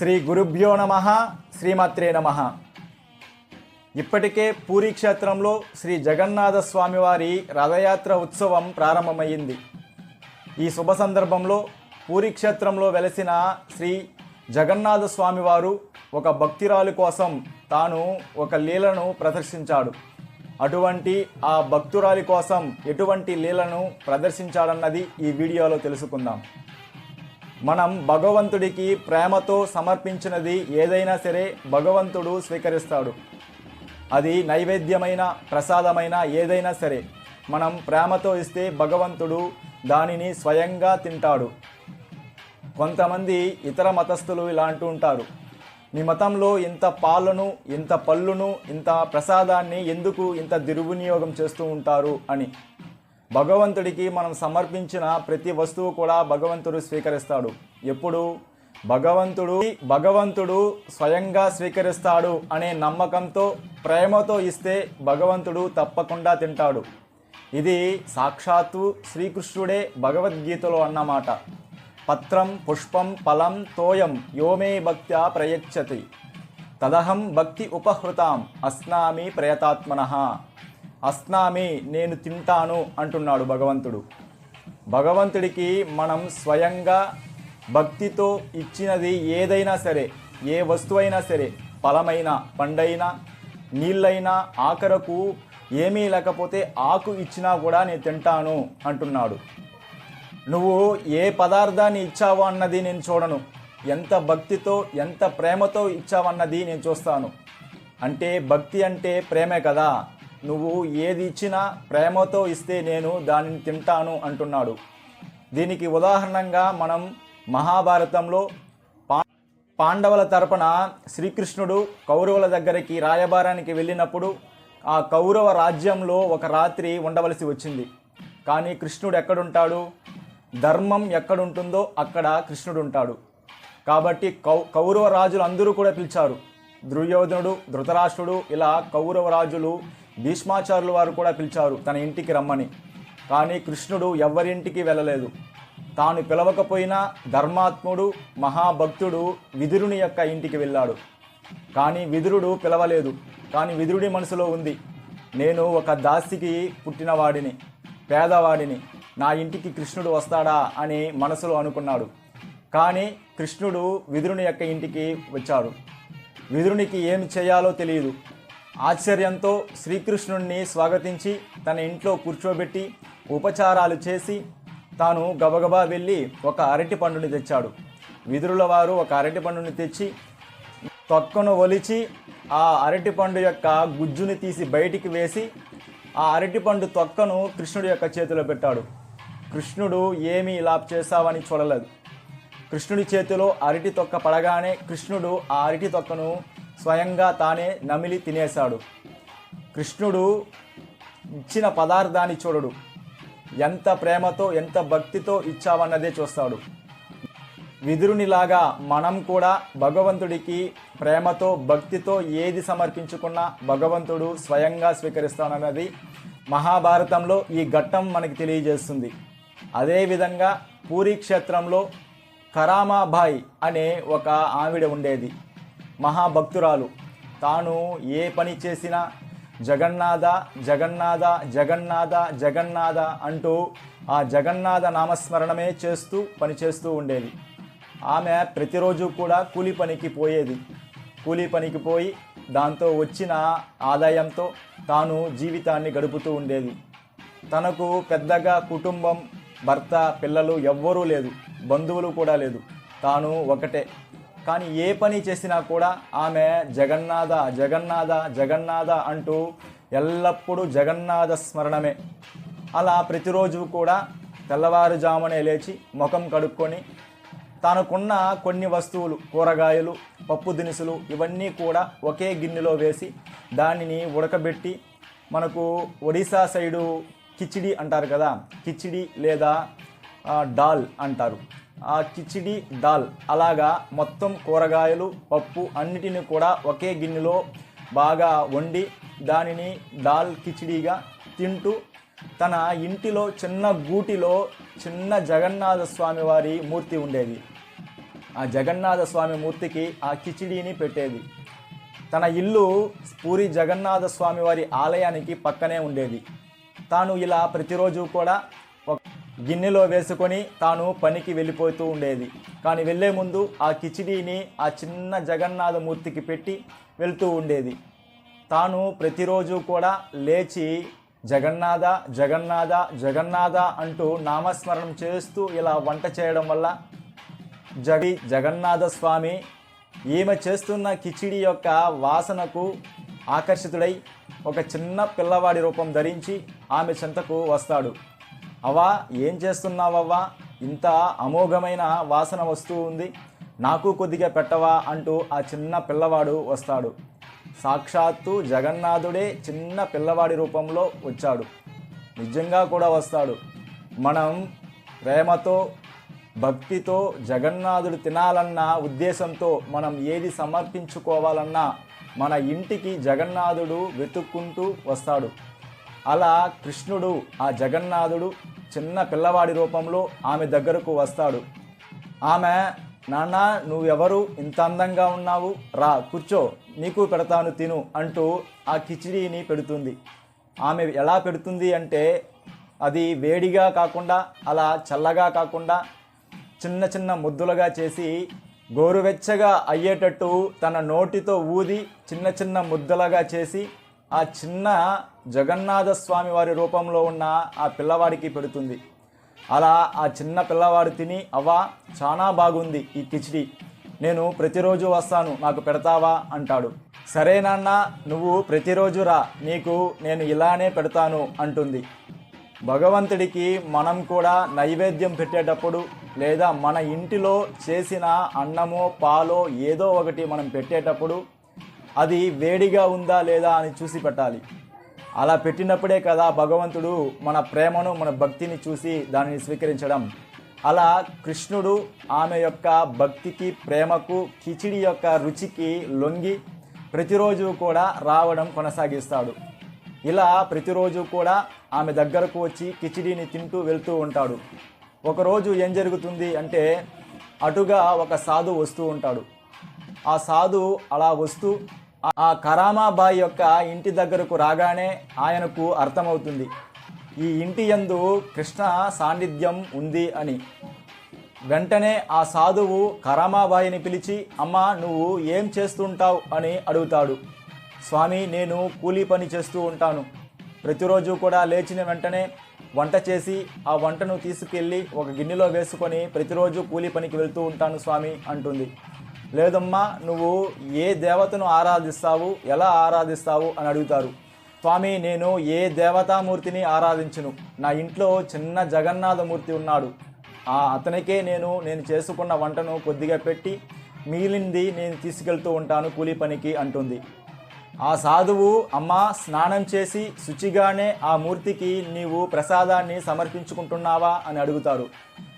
శ్రీ గురుభ్యో నమ శ్రీమాత్రే నమ. ఇప్పటికే పూరీ క్షేత్రంలో శ్రీ జగన్నాథ స్వామివారి రథయాత్ర ఉత్సవం ప్రారంభమైంది ఈ శుభ సందర్భంలో పూరీ క్షేత్రంలో వెలసిన శ్రీ జగన్నాథ స్వామివారు ఒక భక్తిరాలు కోసం తాను ఒక లీలను ప్రదర్శించాడు. అటువంటి ఆ భక్తురాలి కోసం ఎటువంటి లీలను ప్రదర్శించాడన్నది ఈ వీడియోలో తెలుసుకుందాం. మనం భగవంతుడికి ప్రేమతో సమర్పించినది ఏదైనా సరే భగవంతుడు స్వీకరిస్తాడు. అది నైవేద్యమైన ప్రసాదమైన ఏదైనా సరే. మనం ప్రేమతో ఇస్తే భగవంతుడు దానిని స్వయంగా తింటాడు. కొంతమంది ఇతర మతస్థులు ఇలా అంటూ ఉంటారు. మీ మతంలో ఇంత పాలను ఇంత పళ్ళును ఇంత ప్రసాదాన్ని ఎందుకు ఇంత దుర్వినియోగం చేస్తూ ఉంటారు? అని. భగవంతుడికి మనం సమర్పించిన ప్రతి వస్తువు కూడా భగవంతుడు స్వీకరిస్తాడు. ఎప్పుడు? భగవంతుడు భగవంతుడు స్వయంగా స్వీకరిస్తాడు అనే నమ్మకంతో ప్రేమతో ఇస్తే భగవంతుడు తప్పకుండా తింటాడు. ఇది సాక్షాత్తు శ్రీకృష్ణుడే భగవద్గీతలో అన్నమాట. పత్రం పుష్పం ఫలం తోయం యోమే భక్త్యా ప్రయచ్చతి. తదహం భక్తి ఉపహృతాం అస్నామి ప్రయతాత్మన. అస్నామి నేను తింటాను అంటున్నాడు భగవంతుడు. భగవంతుడికి మనం స్వయంగా భక్తితో ఇచ్చినది ఏదైనా సరే ఏ వస్తువైనా సరే ఫలమైన పండైనా నీళ్ళైనా ఆఖరకు ఏమీ లేకపోతే ఆకు ఇచ్చినా కూడా నేను తింటాను అంటున్నాడు. నువ్వు ఏ పదార్థాన్ని ఇచ్చావో అన్నది నేను చూడను. ఎంత భక్తితో ఎంత ప్రేమతో ఇచ్చావన్నది నేను చూస్తాను. అంటే భక్తి అంటే ప్రేమే కదా. నువ్వు ఏది ఇచ్చినా ప్రేమతో ఇస్తే నేను దానిని తింటాను అంటున్నాడు. దీనికి ఉదాహరణంగా మనం మహాభారతంలో పా పాండవుల తరపున శ్రీకృష్ణుడు కౌరవుల దగ్గరికి రాయబారానికి వెళ్ళినప్పుడు ఆ కౌరవ రాజ్యంలో ఒక రాత్రి ఉండవలసి వచ్చింది. కానీ కృష్ణుడు ఎక్కడుంటాడు? ధర్మం ఎక్కడుంటుందో అక్కడ కృష్ణుడు ఉంటాడు కాబట్టి కౌ కౌరవ రాజులు అందరూ కూడా పిలిచారు. దుర్యోధనుడు ధృతరాష్ట్రుడు ఇలా కౌరవ రాజులు భీష్మాచార్యులు వారు కూడా పిలిచారు తన ఇంటికి రమ్మని. కానీ కృష్ణుడు ఎవరింటికి వెళ్ళలేదు. తాను పిలవకపోయినా ధర్మాత్ముడు మహాభక్తుడు విదురుని యొక్క ఇంటికి వెళ్ళాడు. కానీ విదురుడు పిలవలేదు. కానీ విదురుడి మనసులో ఉంది నేను ఒక దాసికి పుట్టినవాడిని పేదవాడిని నా ఇంటికి కృష్ణుడు వస్తాడా అని మనసులో అనుకున్నాడు. కానీ కృష్ణుడు విదురుని యొక్క ఇంటికి వచ్చాడు. విదురునికి ఏమి చేయాలో తెలియదు. ఆశ్చర్యంతో శ్రీకృష్ణుణ్ణి స్వాగతించి తన ఇంట్లో కూర్చోబెట్టి ఉపచారాలు చేసి తాను గబగబా వెళ్ళి ఒక అరటి పండుని తెచ్చాడు. విదురుల వారు ఒక అరటి పండుని తెచ్చి తొక్కను ఒలిచి ఆ అరటిపండు యొక్క గుజ్జుని తీసి బయటికి వేసి ఆ అరటిపండు తొక్కను కృష్ణుడి యొక్క చేతిలో పెట్టాడు. కృష్ణుడు ఏమీ ఇలా చేశావని చూడలేదు. కృష్ణుడి చేతిలో అరటి తొక్క పడగానే కృష్ణుడు ఆ అరటి తొక్కను స్వయంగా తానే నమిలి తినేశాడు. కృష్ణుడు ఇచ్చిన పదార్థాన్ని చూడడు. ఎంత ప్రేమతో ఎంత భక్తితో ఇచ్చావన్నదే చూస్తాడు. విదురునిలాగా మనం కూడా భగవంతుడికి ప్రేమతో భక్తితో ఏది సమర్పించుకున్నా భగవంతుడు స్వయంగా స్వీకరిస్తానన్నది మహాభారతంలో ఈ ఘట్టం మనకి తెలియజేస్తుంది. అదేవిధంగా పూరీ క్షేత్రంలో కరామాబాయ్ అనే ఒక ఆవిడ ఉండేది. మహాభక్తురాలు. తాను ఏ పని చేసినా జగన్నాథ జగన్నాథ జగన్నాథ జగన్నాథ అంటూ ఆ జగన్నాథ నామస్మరణమే చేస్తూ పనిచేస్తూ ఉండేది. ఆమె ప్రతిరోజు కూడా కూలి పనికి పోయేది. కూలి పనికి పోయి దాంతో వచ్చిన ఆదాయంతో తాను జీవితాన్ని గడుపుతూ ఉండేది. తనకు పెద్దగా కుటుంబం భర్త పిల్లలు ఎవ్వరూ లేదు. బంధువులు కూడా లేదు. తాను ఒకటే. కానీ ఏ పని చేసినా కూడా ఆమె జగన్నాథ జగన్నాథ జగన్నాథ అంటూ ఎల్లప్పుడూ జగన్నాథ స్మరణమే. అలా ప్రతిరోజు కూడా తెల్లవారుజామునే లేచి ముఖం కడుక్కొని తనకున్న కొన్ని వస్తువులు కూరగాయలు పప్పు దినుసులు ఇవన్నీ కూడా ఒకే గిన్నెలో వేసి దానిని ఉడకబెట్టి మనకు ఒడిశా సైడు కిచిడి అంటారు కదా కిచిడి లేదా డాల్ అంటారు. కిచిడి దాల్. అలాగా మొత్తం కూరగాయలు పప్పు అన్నిటిని కూడా ఒకే గిన్నెలో బాగా వండి దానిని దాల్ కిచిడిగా తింటూ తన ఇంటిలో చిన్న గూటిలో చిన్న జగన్నాథ స్వామి వారి మూర్తి ఉండేది. ఆ జగన్నాథ స్వామి మూర్తికి ఆ కిచిడీని పెట్టేది. తన ఇల్లు పూరి జగన్నాథ స్వామి వారి ఆలయానికి పక్కనే ఉండేది. తాను ఇలా ప్రతిరోజు కూడా గిన్నెలో వేసుకొని తాను పనికి వెళ్ళిపోతూ ఉండేది. కానీ వెళ్ళే ముందు ఆ కిచిడీని ఆ చిన్న జగన్నాథ మూర్తికి పెట్టి వెళ్తూ ఉండేది. తాను ప్రతిరోజు కూడా లేచి జగన్నాథ జగన్నాథ జగన్నాథ అంటూ నామస్మరణం చేస్తూ ఇలా వంట చేయడం వల్ల జగి జగన్నాథ స్వామి ఈమె చేస్తున్న కిచిడి యొక్క వాసనకు ఆకర్షితుడై ఒక చిన్న పిల్లవాడి రూపం ధరించి ఆమె చెంతకు వస్తాడు. అవా ఏం చేస్తున్నావవ్వా? ఇంత అమోఘమైన వాసన వస్తూ ఉంది. నాకు కొద్దిగా పెట్టవా అంటూ ఆ చిన్న పిల్లవాడు వస్తాడు. సాక్షాత్తు జగన్నాథుడే చిన్న పిల్లవాడి రూపంలో వచ్చాడు. నిజంగా కూడా వస్తాడు. మనం ప్రేమతో భక్తితో జగన్నాథుడు తినాలన్న ఉద్దేశంతో మనం ఏది సమర్పించుకోవాలన్నా మన ఇంటికి జగన్నాథుడు వెతుక్కుంటూ వస్తాడు. అలా కృష్ణుడు ఆ జగన్నాథుడు చిన్న పిల్లవాడి రూపంలో ఆమె దగ్గరకు వస్తాడు. ఆమె నాన్న నువ్వెవరు? ఇంత అందంగా ఉన్నావు. రా కూర్చో. నీకు పెడతాను తిను అంటూ ఆ కిచిడీని పెడుతుంది. ఆమె ఎలా పెడుతుంది అంటే అది వేడిగా కాకుండా అలా చల్లగా కాకుండా చిన్న చిన్న ముద్దులుగా చేసి గోరువెచ్చగా అయ్యేటట్టు తన నోటితో ఊది చిన్న చిన్న ముద్దలుగా చేసి ఆ చిన్న జగన్నాథ స్వామి వారి రూపంలో ఉన్న ఆ పిల్లవాడికి పెడుతుంది. అలా ఆ చిన్న పిల్లవాడు తిని అవ్వా చాలా బాగుంది ఈ కిచిడి. నేను ప్రతిరోజు వస్తాను నాకు పెడతావా? అంటాడు. సరే నాన్న నువ్వు ప్రతిరోజు రా నీకు నేను ఇలానే పెడతాను అంటుంది. భగవంతుడికి మనం కూడా నైవేద్యం పెట్టేటప్పుడు లేదా మన ఇంటిలో చేసిన అన్నమో పాలో ఏదో ఒకటి మనం పెట్టేటప్పుడు అది వేడిగా ఉందా లేదా అని చూసి పెట్టాలి. అలా పెట్టినప్పుడే కదా భగవంతుడు మన ప్రేమను మన భక్తిని చూసి దానిని స్వీకరించడం. అలా కృష్ణుడు ఆమె యొక్క భక్తికి ప్రేమకు కిచిడి యొక్క రుచికి లొంగి ప్రతిరోజు కూడా రావడం కొనసాగిస్తాడు. ఇలా ప్రతిరోజు కూడా ఆమె దగ్గరకు వచ్చి కిచిడిని తింటూ వెళ్తూ ఉంటాడు. ఒకరోజు ఏం జరుగుతుంది అంటే అటుగా ఒక సాధు వస్తూ ఉంటాడు. ఆ సాధు అలా వస్తూ ఆ- కరామాబాయి యొక్క ఇంటి దగ్గరకు రాగానే ఆయనకు అర్థమవుతుంది ఈ ఇంటి యందు కృష్ణ సాన్నిధ్యం ఉంది అని. వెంటనే ఆ సాధువు కరామాబాయిని పిలిచి అమ్మా నువ్వు ఏం చేస్తుంటావు? అని అడుగుతాడు. స్వామి నేను కూలీ పని చేస్తూ ఉంటాను. ప్రతిరోజు కూడా లేచిన వెంటనే వంట చేసి ఆ వంటను తీసుకెళ్ళి ఒక గిన్నెలో వేసుకొని ప్రతిరోజు కూలీ పనికి వెళ్తూ ఉంటాను స్వామి అంటుంది. లేదమ్మా నువ్వు ఏ దేవతను ఆరాధిస్తావు ఎలా ఆరాధిస్తావు అని అడుగుతారు. స్వామి నేను ఏ దేవతామూర్తిని ఆరాధించును? నా ఇంట్లో చిన్న జగన్నాథమూర్తి ఉన్నాడు. ఆ అతనికే నేను నేను చేసుకున్న వంటను కొద్దిగా పెట్టి మిగిలింది నేను తీసుకెళ్తూ ఉంటాను కూలీ పనికి అంటుంది. ఆ సాధువు అమ్మ స్నానం చేసి శుచిగానే ఆ మూర్తికి నీవు ప్రసాదాన్ని సమర్పించుకుంటున్నావా? అని అడుగుతారు.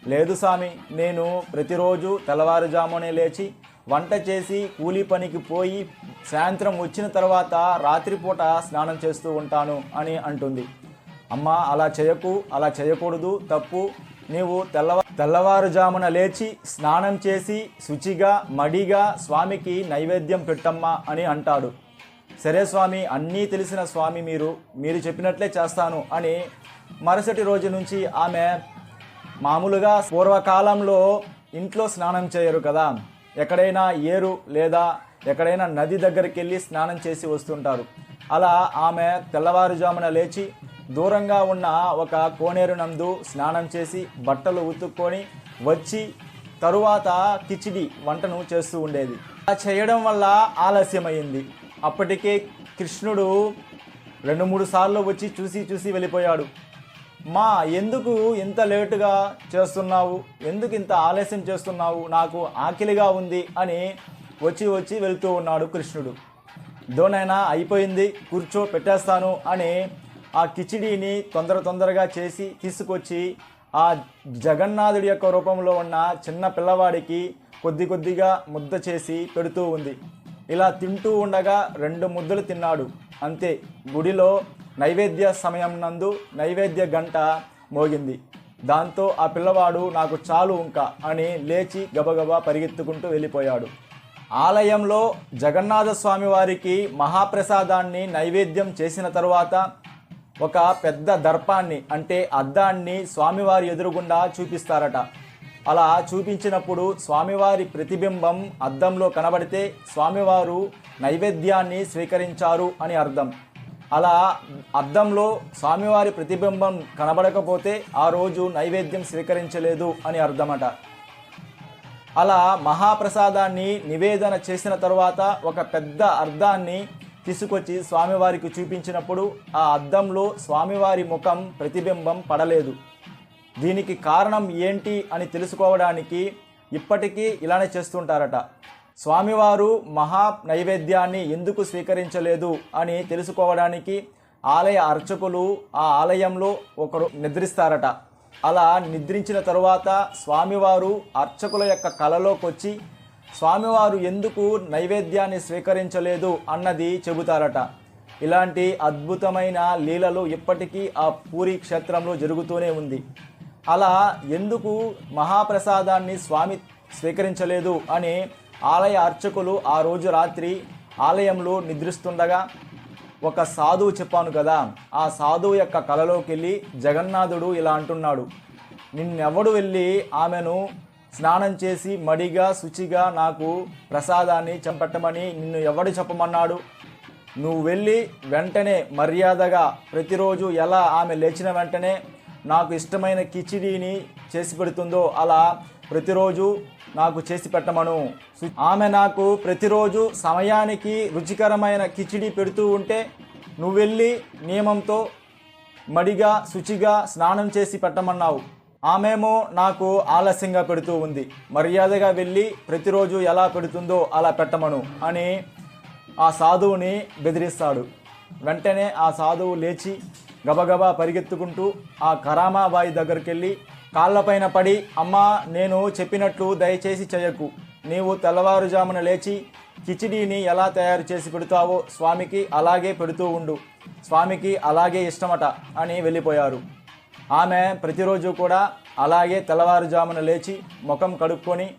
లేదు స్వామి నేను ప్రతిరోజు తెల్లవారుజామునే లేచి వంట చేసి కూలీ పనికి పోయి సాయంత్రం వచ్చిన తర్వాత రాత్రిపూట స్నానం చేస్తూ ఉంటాను అని అంటుంది. అమ్మ అలా చేయకు అలా చేయకూడదు తప్పు. నీవు తెల్లవ తెల్లవారుజామున లేచి స్నానం చేసి శుచిగా మడిగా స్వామికి నైవేద్యం పెట్టమ్మా అని అంటాడు. సరే స్వామి అన్నీ తెలిసిన స్వామి మీరు మీరు చెప్పినట్లే చేస్తాను అని మరుసటి రోజు నుంచి ఆమె మామూలుగా పూర్వకాలంలో ఇంట్లో స్నానం చేయరు కదా. ఎక్కడైనా ఏరు లేదా ఎక్కడైనా నది దగ్గరికి వెళ్ళి స్నానం చేసి వస్తుంటారు. అలా ఆమె తెల్లవారుజామున లేచి దూరంగా ఉన్న ఒక కోనేరు నందు స్నానం చేసి బట్టలు ఉతుక్కొని వచ్చి తరువాత కిచిడి వంటను చేస్తూ ఉండేది. అలా చేయడం వల్ల ఆలస్యమైంది. అప్పటికే కృష్ణుడు రెండు మూడు సార్లు వచ్చి చూసి చూసి వెళ్ళిపోయాడు. మా ఎందుకు ఇంత లేటుగా చేస్తున్నావు? ఎందుకు ఇంత ఆలస్యం చేస్తున్నావు? నాకు ఆకలిగా ఉంది అని వచ్చి వచ్చి వెళ్తూ ఉన్నాడు కృష్ణుడు. దోనైనా అయిపోయింది కూర్చో పెట్టేస్తాను అని ఆ కిచిడీని తొందర తొందరగా చేసి తీసుకొచ్చి ఆ జగన్నాథుడి యొక్క రూపంలో ఉన్న చిన్న పిల్లవాడికి కొద్ది కొద్దిగా ముద్ద చేసి పెడుతూ ఉంది. ఇలా తింటూ ఉండగా రెండు ముద్దలు తిన్నాడు. అంతే గుడిలో నైవేద్య సమయం నందు నైవేద్య గంట మోగింది. దాంతో ఆ పిల్లవాడు నాకు చాలు ఇంకా అని లేచి గబగబా పరిగెత్తుకుంటూ వెళ్ళిపోయాడు. ఆలయంలో జగన్నాథస్వామి వారికి మహాప్రసాదాన్ని నైవేద్యం చేసిన తరువాత ఒక పెద్ద దర్పాన్ని అంటే అద్దాన్ని స్వామివారి ఎదురుగుండా చూపిస్తారట. అలా చూపించినప్పుడు స్వామివారి ప్రతిబింబం అద్దంలో కనబడితే స్వామివారు నైవేద్యాన్ని స్వీకరించారు అని అర్థం. అలా అద్దంలో స్వామివారి ప్రతిబింబం కనబడకపోతే ఆ రోజు నైవేద్యం స్వీకరించలేదు అని అర్థమట. అలా మహాప్రసాదాన్ని నివేదన చేసిన తర్వాత ఒక పెద్ద అర్థాన్ని తీసుకొచ్చి స్వామివారికి చూపించినప్పుడు ఆ అద్దంలో స్వామివారి ముఖం ప్రతిబింబం పడలేదు. దీనికి కారణం ఏంటి అని తెలుసుకోవడానికి ఇప్పటికీ ఇలానే చేస్తుంటారట. స్వామివారు మహా నైవేద్యాన్ని ఎందుకు స్వీకరించలేదు అని తెలుసుకోవడానికి ఆలయ అర్చకులు ఆ ఆలయంలో ఒకరు నిద్రిస్తారట. అలా నిద్రించిన తరువాత స్వామివారు అర్చకుల యొక్క కలలోకి వచ్చి స్వామివారు ఎందుకు నైవేద్యాన్ని స్వీకరించలేదు? అన్నది చెబుతారట. ఇలాంటి అద్భుతమైన లీలలు ఇప్పటికీ ఆ పూరి క్షేత్రంలో జరుగుతూనే ఉంది. అలా ఎందుకు మహాప్రసాదాన్ని స్వామి స్వీకరించలేదు అని ఆలయ అర్చకులు ఆ రోజు రాత్రి ఆలయంలో నిద్రిస్తుండగా ఒక సాధువు చెప్పాను కదా ఆ సాధువు యొక్క కలలోకి వెళ్ళి జగన్నాథుడు ఇలా అంటున్నాడు నిన్నెవడు వెళ్ళి ఆమెను స్నానం చేసి మడిగా శుచిగా నాకు ప్రసాదాన్ని చంపెట్టమని నిన్ను ఎవడు చెప్పమన్నాడు? నువ్వు వెళ్ళి వెంటనే మర్యాదగా ప్రతిరోజు ఎలా ఆమె లేచిన వెంటనే నాకు ఇష్టమైన కిచిడీని చేసి పెడుతుందో అలా ప్రతిరోజు నాకు చేసి పెట్టమను. ఆమె నాకు ప్రతిరోజు సమయానికి రుచికరమైన కిచిడి పెడుతూ ఉంటే నువ్వెళ్ళి నియమంతో మడిగా శుచిగా స్నానం చేసి పెట్టమన్నావు. ఆమెమో నాకు ఆలస్యంగా పెడుతూ ఉంది. మర్యాదగా వెళ్ళి ప్రతిరోజు ఎలా పెడుతుందో అలా పెట్టమను అని ఆ సాధువుని బెదిరిస్తాడు. వెంటనే ఆ సాధువు లేచి గబగబా పరిగెత్తుకుంటూ ఆ కరామాబాయి దగ్గరికి వెళ్ళి కాళ్ళపైన పడి అమ్మా నేను చెప్పినట్లు దయచేసి చేయకు. నీవు తెల్లవారుజామున లేచి కిచిడీని ఎలా తయారు చేసి పెడతావో స్వామికి అలాగే పెడుతూ ఉండు. స్వామికి అలాగే ఇష్టమట అని వెళ్ళిపోయారు. ఆమె ప్రతిరోజు కూడా అలాగే తెల్లవారుజామున లేచి ముఖం కడుక్కొని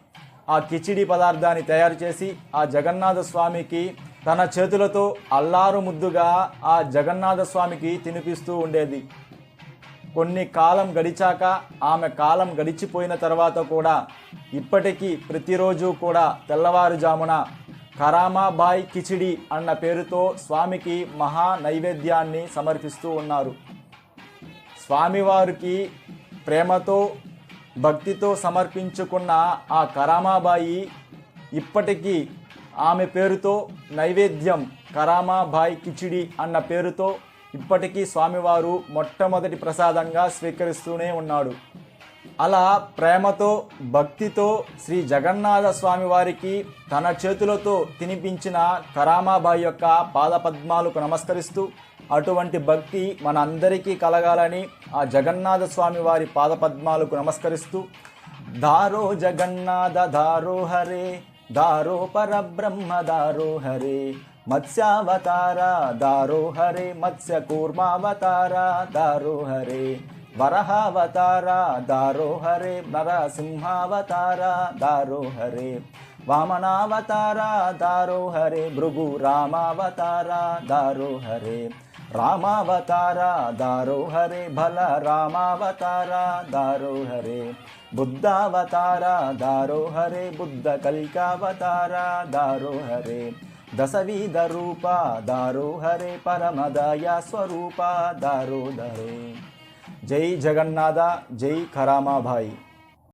ఆ కిచిడి పదార్థాన్ని తయారు చేసి ఆ జగన్నాథ స్వామికి తన చేతులతో అల్లారు ముద్దుగా ఆ జగన్నాథ స్వామికి తినిపిస్తూ ఉండేది. కొన్ని కాలం గడిచాక ఆమె కాలం గడిచిపోయిన తర్వాత కూడా ఇప్పటికీ ప్రతిరోజు కూడా తెల్లవారుజామున కరామాబాయ్ కిచిడి అన్న పేరుతో స్వామికి మహా నైవేద్యాన్ని సమర్పిస్తూ ఉన్నారు. స్వామివారికి ప్రేమతో భక్తితో సమర్పించుకున్న ఆ కరామాబాయి ఇప్పటికీ ఆమె పేరుతో నైవేద్యం కరామాబాయ్ కిచిడి అన్న పేరుతో ఇప్పటికీ స్వామివారు మొట్టమొదటి ప్రసాదంగా స్వీకరిస్తూనే ఉన్నాడు. అలా ప్రేమతో భక్తితో శ్రీ జగన్నాథ స్వామి వారికి తన చేతులతో తినిపించిన కరామాబాయి యొక్క పాదపద్మాలకు నమస్కరిస్తూ అటువంటి భక్తి మనందరికీ కలగాలని ఆ జగన్నాథ స్వామి వారి పాదపద్మాలకు నమస్కరిస్తూ దారో జగన్నాథ దారో హరే దారో పరబ్రహ్మ దారో హరే మత్స్యావతార దారో హరే మత్స్య కూర్మావతార దారో హరే వరహావతార దారో హరే నరసింహావతార దారో హరే వామనావతార దారో హరే భృగు రామావతార దారో హరే రామావతార దారో హరే బల రామావతార దారో హరే బుద్ధావతార దారో హరే బుద్ధ కల్కావతార దారో హరే దశవిధ రూప దారో హరే పరమదయ స్వరూప దారో ధరే జై జగన్నాథ జై ఖరామాభాయి